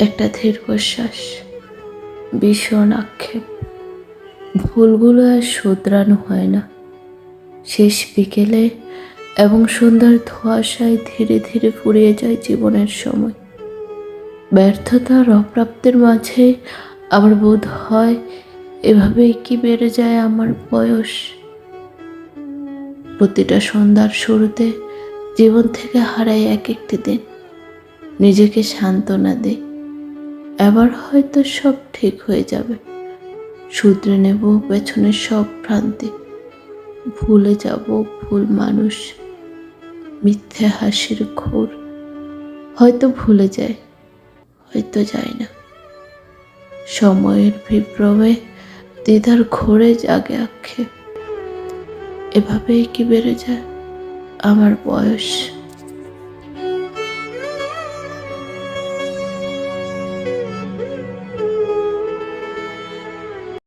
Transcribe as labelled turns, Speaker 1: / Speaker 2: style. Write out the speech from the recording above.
Speaker 1: একটা দীর্ঘশ্বাস, ভীষণ আক্ষেপ। ভুলগুলো আর শুধরানো হয় না। শেষ বিকেলে এবং সন্ধ্যার ধোয়াশায় ধীরে ধীরে ফুরিয়ে যায় জীবনের সময়। ব্যর্থতা আর অপ্রাপ্তের মাঝে আমার বোধ হয় এভাবেই কি বেড়ে যায় আমার বয়স। প্রতিটা সন্ধ্যার শুরুতে জীবন থেকে হারাই এক একটি দিন। নিজেকে সান্ত্বনা দিই। এবার হয়তো সব ঠিক হয়ে যাবে। শুধরে নেব পেছনের সব ভ্রান্তি। ভুলে যাব ভুল মানুষ। মিথ্যে হাসির ঘোর। হয়তো ভুলে যায়, হয়তো যায় না। সময়ের বিভ্রমে দিদার ঘোরে জাগে আক্ষেপ। এভাবেই কি বেড়ে যায় আমার বয়স?